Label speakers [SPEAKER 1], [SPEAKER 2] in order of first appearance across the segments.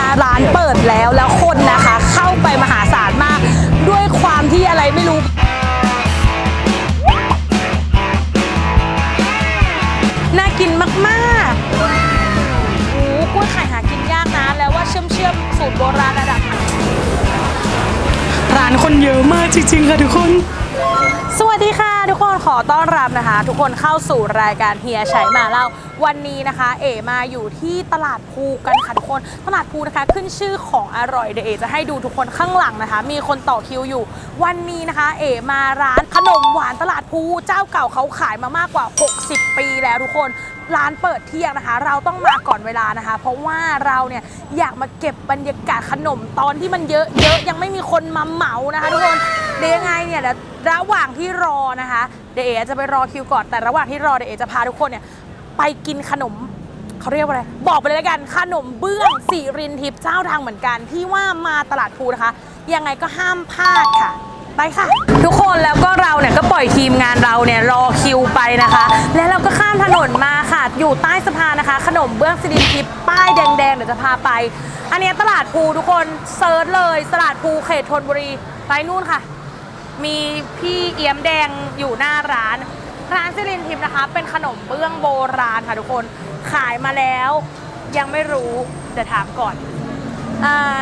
[SPEAKER 1] นะร้านเปิดแล้วแล้วคนนะคะ เข้าไปมหาศาลมาก ด้วยความที่อะไรไม่รู้น่ากินมากๆโอ้โหกล้วยไข่หากินยากนะแล้วว่าเชื่อมเชื่อมๆสูตรโบราณระดับไหนร้านคนเยอะมากจริงๆค่ะทุกคน สวัสดีค่ะทุกคนขอต้อนรับนะคะ ทุกคนเข้าสู่รายการเฮียชัยมาเล่าวันนี้นะคะ เอมาอยู่ที่ตลาดภูกันค่ะทุกคนตลาดภูนะคะขึ้นชื่อของอร่อยเดี๋ยวเอจะให้ดูทุกคนข้างหลังนะคะ มีคนต่อคิวอยู่ วันนี้นะคะ เอมาร้านขนมหวานตลาดภูเจ้าเก่าเขาขายมามากกว่า 60 ปีแล้วทุกคนร้านเปิดเที่ยงนะคะ เราต้องมาก่อนเวลานะคะ เพราะว่าเราเนี่ยอยากมาเก็บบรรยากาศขนมตอนที่มันเยอะๆยังไม่มีคนมาเหมานะคะ ทุกคน เดี๋ยวยังไงเนี่ยเดี๋ยวระหว่างที่รอนะคะ เดี๋ยวเอ๋จะไปรอคิวก่อนแต่ระหว่างที่รอเดี๋ยวเอ๋จะพาทุกคนเนี่ยไปกินขนมเขาเรียกว่าอะไร บอกไปเลยแล้วกันขนมเบื้องสีรินทิพย์เจ้าทางเหมือนกัน ที่ว่ามาตลาดภูนะคะ ยังไงก็ห้ามพลาดค่ะ ไปค่ะ ทุกคนแล้วก็เราเนี่ยก็ปล่อยทีมงานเราเนี่ยรอคิวไปนะคะ แล้วเราก็ข้ามถนนมาค่ะ อยู่ใต้สะพานนะคะ ขนมเบื้องสิรินทิพย์ป้ายแดงๆเดี๋ยวจะพาไป อันเนี้ยตลาดภูทุกคนเซิร์ชเลยตลาดภูเขตธนบุรีไปนู่นค่ะ มีพี่เอี้ยมแดงอยู่หน้าร้าน ร้านสิรินทิพย์นะคะ เป็นขนมเบื้องโบราณค่ะทุกคนขายมาแล้ว ยังไม่รู้เดี๋ยวถามก่อนอ่า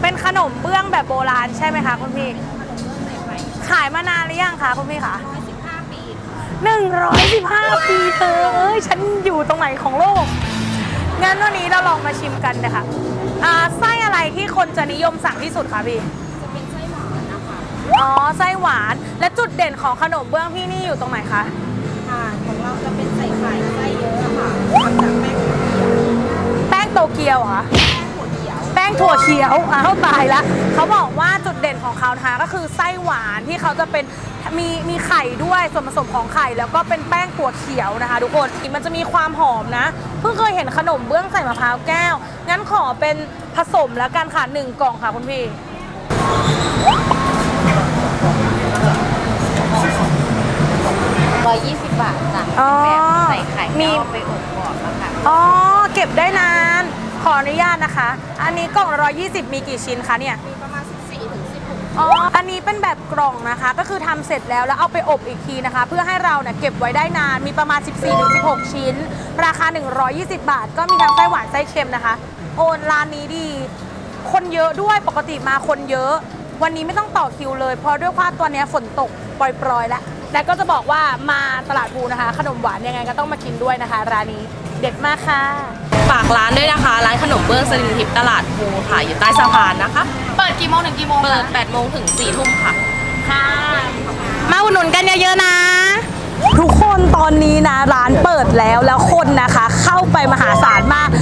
[SPEAKER 1] เป็นขนมเบื้องแบบโบราณใช่ไหมคะคุณพี่ ขายมานานหรือยังคะคุณพี่คะ115 ปี 115 ปีเธอเอ้ยฉันอยู่ตรงไหนของโลก งั้นวันนี้เราลองมาชิมกันนะคะอ่าไส้อะไรที่คนจะนิยมสั่งที่สุดคะพี่ อ๋อ ไส้หวาน และจุดเด่นของขนมเบื้องพี่นี่อยู่ตรงไหนคะ
[SPEAKER 2] ค่ะ ของเราจะเป็นใส่ไข่ไส้เยอะอะค่ะทำจากแป้งถั่วเขียว
[SPEAKER 1] แป้งโตเกียวเหรอคะ
[SPEAKER 2] แป้งถั่วเขียว
[SPEAKER 1] แป้งถั่วเขียว อ้าวตายละเขาบอกว่าจุดเด่นของเขานะคะก็คือไส้หวานที่เขาจะเป็นมีมีไข่ด้วยส่วนผสมของไข่แล้วก็เป็นแป้งถั่วเขียวนะคะ ทุกคนมันจะมีความหอมนะ เพิ่งเคยเห็นขนมเบื้องใส่มะพร้าวแก้ว งั้นขอเป็นผสมแล้วกันค่ะหนึ่งกล่องค่ะคุณพี่
[SPEAKER 2] อยยี่สิบบาทจ้ะ
[SPEAKER 1] อ๋อ
[SPEAKER 2] แบบใส่ไข่
[SPEAKER 1] มี
[SPEAKER 2] แล้วเอาไปอบกรอบอะค่ะ
[SPEAKER 1] อ๋อ เก็บได้นาน ขออนุญาตนะคะ อันนี้กล่องละ120 มีกี่ชิ้นคะเนี่ย
[SPEAKER 2] มีประมาณ 14ถึง16
[SPEAKER 1] อ๋อ อันนี้เป็นแบบกล่องนะคะ ก็คือทำเสร็จแล้วแล้วเอาไปอบอีกทีนะคะ เพื่อให้เราเนี่ยเก็บไว้ได้นาน มีประมาณ 14-16 ชิ้น ราคา 120 บาท ก็มีทั้งไส้หวานไส้เค็มนะคะ โอนร้านนี้ดี คนเยอะด้วย ปกติมาคนเยอะ วันนี้ไม่ต้องต่อคิวเลย เพราะด้วยว่าตัวเนี้ยฝนตกปล่อยๆแล้ว และก็จะบอกว่ามาตลาดภูนะคะ ขนมหวานยังไงก็ต้องมากินด้วยนะคะ ร้านนี้เด็ดมากค่ะ
[SPEAKER 3] ฝากร้านด้วยนะคะ ร้านขนมเบื้องสลินทิพย์ตลาดภูค่ะอยู่ใต้สะพานนะคะ
[SPEAKER 1] เปิดกี่โมงถึงกี่โมง
[SPEAKER 3] เปิด8โมงถึง4ทุ่มค่ะ
[SPEAKER 1] ค่ะ มาอุดหนุนกันเยอะๆนะ ทุกคนตอนนี้นะร้านเปิดแล้วแล้วคนนะคะ เข้าไปมหาศาลมากด้วย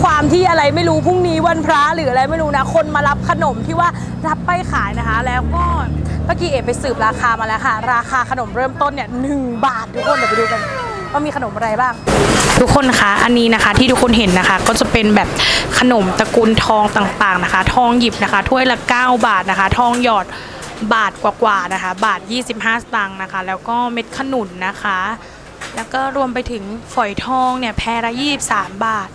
[SPEAKER 1] ความที่อะไรไม่รู้พรุ่งนี้วันพระหรืออะไรไม่รู้นะ คนมารับขนมที่ว่ารับไปขายนะคะ แล้วก็เมื่อกี้เอ๋ไปสืบราคามาแล้วค่ะ ราคาขนมเริ่มต้นเนี่ยหนึ่งบาททุกคนเดี๋ยวไปดูกันว่ามีขนมอะไรบ้าง ทุกคนคะอันนี้นะคะที่ทุกคนเห็นนะคะ ก็จะเป็นแบบขนมตระกูลทองต่างๆนะคะ ทองหยิบนะคะ ถ้วยละ 9 บาทนะคะ ทองหยอดบาทกว่าๆนะคะ บาท 25 สตางค์นะคะ แล้วก็เม็ดขนุนนะคะ แล้วก็รวมไปถึงฝอยทองเนี่ยแพรละ23 บาท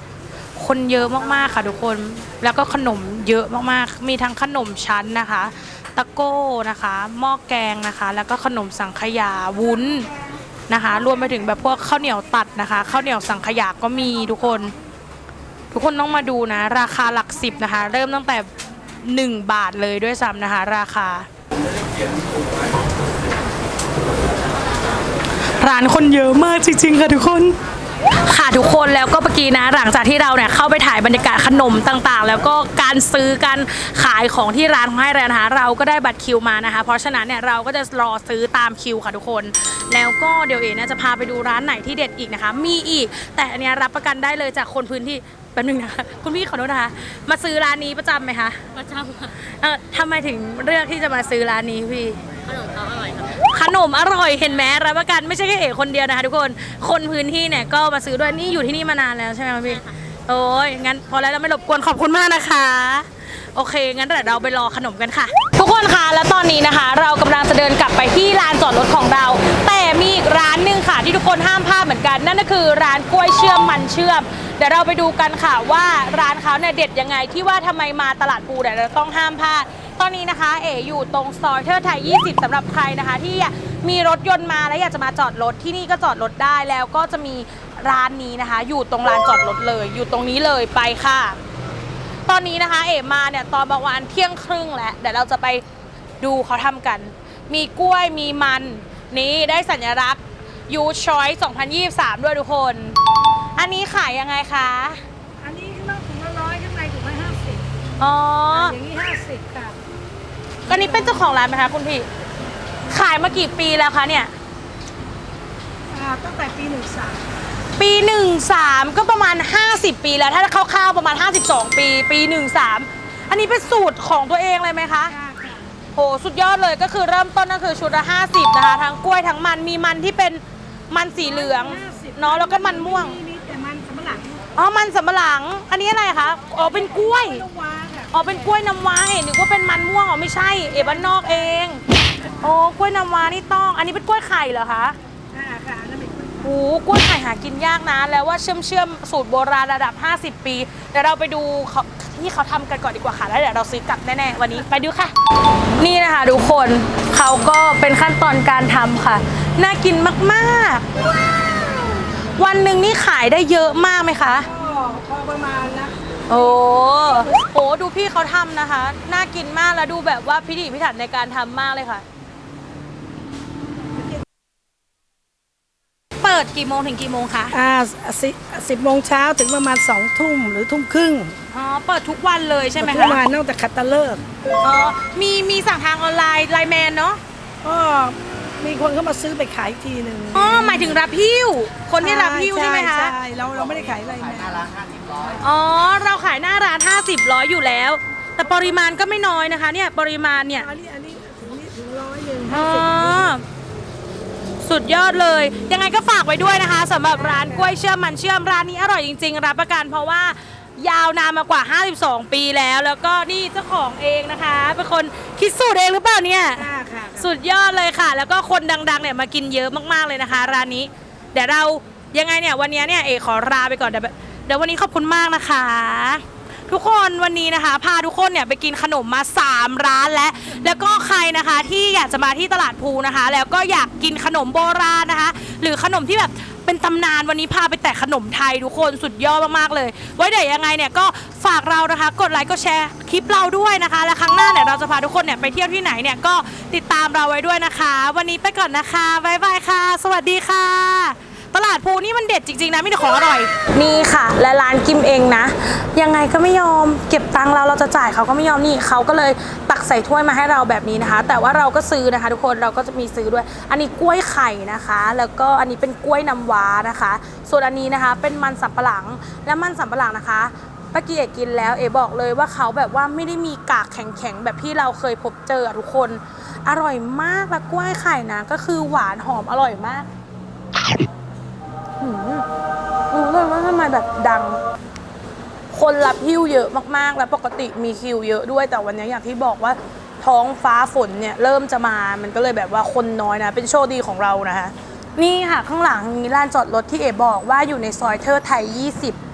[SPEAKER 1] คนเยอะมากๆค่ะทุกคน แล้วก็ขนมเยอะมากๆ มีทั้งขนมชั้นนะคะ ตะโก้นะคะ หม้อแกงนะคะ แล้วก็ขนมสังขยาวุ้นนะคะ รวมไปถึงแบบพวกข้าวเหนียวตัดนะคะ ข้าวเหนียวสังขยาก็มีทุกคน ทุกคนต้องมาดูนะ ราคาหลักสิบนะคะ เริ่มตั้งแต่ 1 บาทเลยด้วยซ้ำนะคะ ราคา ร้านคนเยอะมากจริงๆค่ะทุกคน ค่ะทุกคนแล้วก็เมื่อกี้นะหลังจากที่เราเนี่ยเข้าไปถ่ายบรรยากาศขนมต่างๆ แล้วก็การซื้อการขายของที่ร้านของให้แล้วนะคะเราก็ได้บัตรคิวมานะคะ เพราะฉะนั้นเนี่ยเราก็จะรอซื้อตามคิวค่ะทุกคน แล้วก็เดี๋ยวเอ๋เนี่ยจะพาไปดูร้านไหนที่เด็ดอีกนะคะ มีอีก แต่อันเนี้ยรับประกันได้เลยจากคนพื้นที่แป๊บนึงนะคะคุณพี่ขอโทษนะคะ มาซื้อร้านนี้ประจำไหมคะ
[SPEAKER 3] ประจำค่ะ
[SPEAKER 1] เออทำไมถึงเลือกที่จะมาซื้อร้านนี้พี่
[SPEAKER 3] ขนมเขาอร่อยค่ะ
[SPEAKER 1] ขนมอร่อยเห็นไหมรับประกันไม่ใช่แค่เอกคนเดียวนะคะทุกคนคนพื้นที่เนี่ยก็มาซื้อด้วยนี่อยู่ที่นี่มานานแล้วใช่ไหมคะพี่โอ้ยงั้นพอแล้วเราไม่รบกวนขอบคุณมากนะคะ โอเค งั้นเดี๋ยวเราไปรอขนมกันค่ะ ทุกคนคนคะและตอนนี้นะคะ เรากำลังจะเดินกลับไปที่ลานจอดรถของเรา แต่มีอีกร้านหนึ่งค่ะที่ทุกคนห้ามพลาดเหมือนกัน นั่นก็คือร้านกล้วยเชื่อมมันเชื่อมเดี๋ยวเราไปดูกันค่ะว่าร้านเขาเนี่ยเด็ดยังไงที่ว่าทำไมมาตลาดปูเนี่ยเราต้องห้ามพลาด ตอนนี้นะคะเอ๋อยู่ตรงซอยเทอร์ไทย 20สำหรับใครนะคะ ที่มีรถยนต์มาแล้วอยากจะมาจอดรถที่นี่ก็จอดรถได้แล้วก็จะมีร้านนี้นะคะ อยู่ตรงลานจอดรถเลย อยู่ตรงนี้เลยไปค่ะ ตอนนี้นะคะเอ๋มาเนี่ยตอนประมาณเที่ยงครึ่งแล้วเดี๋ยวเราจะไปดูเขาทำกัน มีกล้วยมีมันนี่ได้สัญลักษณ์ยูชอย2023 ด้วยทุกคน อันนี้ขายยังไงคะ
[SPEAKER 2] อันนี้ข้างนอกถุงละร้อยข้างในถุงละห้าสิบ
[SPEAKER 1] อ๋อ
[SPEAKER 2] อย่างนี้ห้าสิบค่ะ
[SPEAKER 1] อันนี้เป็นเจ้าของร้านไหมคะคุณพี่ ขายมากี่ปีแล้วคะเนี่ย
[SPEAKER 2] อ่าตั้งแต่ปีหนึ่งสาม
[SPEAKER 1] ปี 13 ก็ประมาณ 50 ปีแล้ว ถ้าคร่าวๆประมาณ 52 ปี ปี 13 อันนี้เป็นสูตรของตัวเองเลยไหมคะ
[SPEAKER 2] ค่ะค่ะ
[SPEAKER 1] โหสุดยอดเลยก็คือเริ่มต้นก็คือชุดละ50 นะคะ ทั้งกล้วยทั้งมันมีมันที่เป็นมันสีเหลือง
[SPEAKER 2] 50
[SPEAKER 1] เนาะแล้วก็มันม่วง
[SPEAKER 2] มีแต่มันสำปะหลัง
[SPEAKER 1] อ๋อ มันสำปะหลัง อันนี้อะไรคะ อ๋อ เป็นกล้วย
[SPEAKER 2] ลูกว้าค่ะ
[SPEAKER 1] อ๋อเป็นกล้วยน้ำว้าเห็นนึกว่าเป็นมันม่วงอ๋อไม่ใช่ เอ๋บ้านนอกเองโอ้กล้วยน้ำว้านี่ต้อง อันนี้เป็นกล้วยไข่เหรอคะ
[SPEAKER 2] ค่ะค่ะอันนั่นเป็น
[SPEAKER 1] โอ้กล้วยไข่หากินยากนะแล้วว่าเชื่อมเชื่อมสูตรโบราณระดับ 50 ปีเดี๋ยวเราไปดูเขาที่เขาทำกันก่อนดีกว่าค่ะแล้วเดี๋ยวเราซื้อกลับแน่ๆวันนี้ไปดูค่ะ นี่นะคะทุกคนเขาก็เป็นขั้นตอนการทำค่ะ น่ากินมากๆ วันหนึ่งนี่ขายได้เยอะมากไหมคะ
[SPEAKER 2] ก็พอประมาณนะ
[SPEAKER 1] โอ้โหดูพี่เขาทำนะคะ น่ากินมากแล้วดูแบบว่าพิถีพิถันในการทำมากเลยค่ะ เปิดกี่โมงถึงกี่โมงคะ
[SPEAKER 2] อ่าสิสิบโมงเช้าถึงประมาณสองทุ่มหรือทุ่มครึ่ง
[SPEAKER 1] อ๋อ เปิดทุกวันเลยใช่ไหม
[SPEAKER 2] ทุ
[SPEAKER 1] คะ
[SPEAKER 2] กวันนอกจากคัตเตอร์เลิก
[SPEAKER 1] อ๋อ มีมีสั่งทางออนไลน์ไลน์แมนเนาะ
[SPEAKER 2] ก็มีคนเข้ามาซื้อไปขายอีกทีหนึ่ง
[SPEAKER 1] อ๋อ หมายถึงรับหิ้ว คนที่รับหิ้วใช่ไหมคะ
[SPEAKER 2] ใช่เราเราไม่ได้ขายอะไรนะ
[SPEAKER 1] อ๋อ เราขายหน้าร้าน 50ร้อยอยู่แล้ว แต่ปริมาณก็ไม่น้อยนะคะ เนี่ยปริมาณเนี่ย
[SPEAKER 2] อันนี้อันนี้ถึงนี่ถึงร้อยหนึ่ง
[SPEAKER 1] อ๋
[SPEAKER 2] ห้า
[SPEAKER 1] อ
[SPEAKER 2] สิบ
[SPEAKER 1] สุดยอดเลย ยังไงก็ฝากไว้ด้วยนะคะสำหรับร้านกล้วยเชื่อมมันเชื่อมร้านนี้อร่อยจริง ๆ รับประกันเพราะว่ายาวนานมากว่า 52 ปีแล้ว แล้วก็นี่เจ้าของเองนะคะ เป็นคนคิดสูตรเองหรือเปล่าเนี่ย
[SPEAKER 2] ค่ะค่ะ
[SPEAKER 1] สุดยอดเลยค่ะ แล้วก็คนดังๆเนี่ยมากินเยอะมากๆเลยนะคะ ร้านนี้ เดี๋ยวเรายังไงเนี่ยวันนี้เนี่ยเอกขอลาไปก่อนเดี๋ยว เดี๋ยววันนี้ขอบคุณมากนะคะ ทุกคนวันนี้นะคะ พาทุกคนเนี่ยไปกินขนมมา 3 ร้านแล้วแล้วก็ใครนะคะที่อยากจะมาที่ตลาดภูนะคะ แล้วก็อยากกินขนมโบราณนะคะ หรือขนมที่แบบเป็นตำนานวันนี้พาไปแตะขนมไทยทุกคนสุดยอดมากๆเลย ไว้เดี๋ยวยังไงเนี่ยก็ฝากเรานะคะ กดไลค์กดแชร์คลิปเราด้วยนะคะ และครั้งหน้าเนี่ยเราจะพาทุกคนเนี่ยไปเที่ยวที่ไหนเนี่ยก็ติดตามเราไว้ด้วยนะคะ วันนี้ไปก่อนนะคะบ๊ายบายค่ะ สวัสดีค่ะ ตลาดภูนี่มันเด็ดจริงๆนะมีแต่ของอร่อย นี่ค่ะ และร้านกิมเองนะ ยังไงก็ไม่ยอมเก็บตังค์เราเราจะจ่ายเขาก็ไม่ยอมนี่เขาก็เลยตักใส่ถ้วยมาให้เราแบบนี้นะคะ แต่ว่าเราก็ซื้อนะคะ ทุกคนเราก็จะมีซื้อด้วย อันนี้กล้วยไข่นะคะ แล้วก็อันนี้เป็นกล้วยน้ำว้านะคะ ส่วนอันนี้นะคะ เป็นมันสับปะหลังและมันสับปะหลังนะคะเมื่อกี้เอกกินแล้วเอบอกเลยว่าเขาแบบว่าไม่ได้มีกากแข็งๆ แบบที่เราเคยพบเจอทุกคน อร่อยมากและกล้วยไข่นะก็คือหวานหอมอร่อยมาก รู้เลยว่าทำไมแบบดัง คนรับฮิ้วเยอะมากๆ แล้วปกติมีคิวเยอะด้วยแต่วันนี้อย่างที่บอกว่าท้องฟ้าฝนเนี่ยเริ่มจะมา มันก็เลยแบบว่าคนน้อยนะ เป็นโชคดีของเรานะคะนี่ค่ะ ข้างหลังมีลานจอดรถที่เอ๋บอกว่าอยู่ในซอยเทอร์ไทย 20